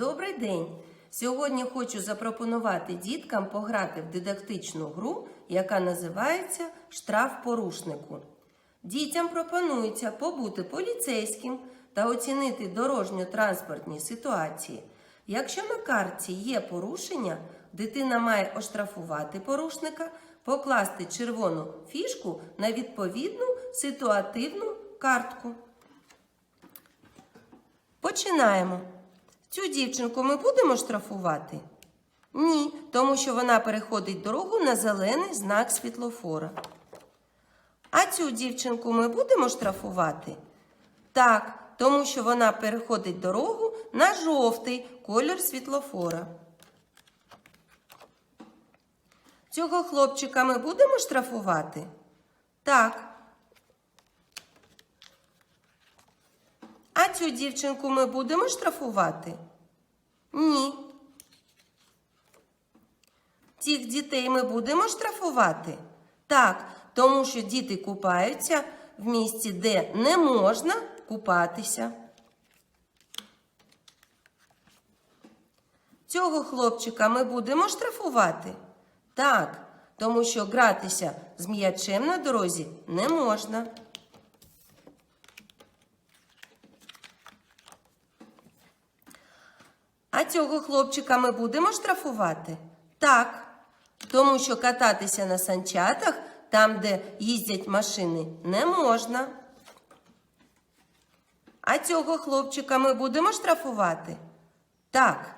Добрий день! Сьогодні хочу запропонувати діткам пограти в дидактичну гру, яка називається Штраф порушнику. Дітям пропонується побути поліцейським та оцінити дорожньо-транспортні ситуації. Якщо на картці є порушення, дитина має оштрафувати порушника, покласти червону фішку на відповідну ситуативну картку. Починаємо. Цю дівчинку ми будемо штрафувати? Ні, тому що вона переходить дорогу на зелений знак світлофора. А цю дівчинку ми будемо штрафувати? Так, тому що вона переходить дорогу на жовтий кольор світлофора. Цього хлопчика ми будемо штрафувати? Так. А цю дівчинку ми будемо штрафувати? Ні. Цих дітей ми будемо штрафувати? Так, тому що діти купаються в місці, де не можна купатися. Цього хлопчика ми будемо штрафувати? Так, тому що гратися з м'ячем на дорозі не можна. А цього хлопчика ми будемо штрафувати? Так. Тому що кататися на санчатах, там, де їздять машини, не можна. А цього хлопчика ми будемо штрафувати? Так.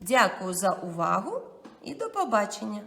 Дякую за увагу і до побачення.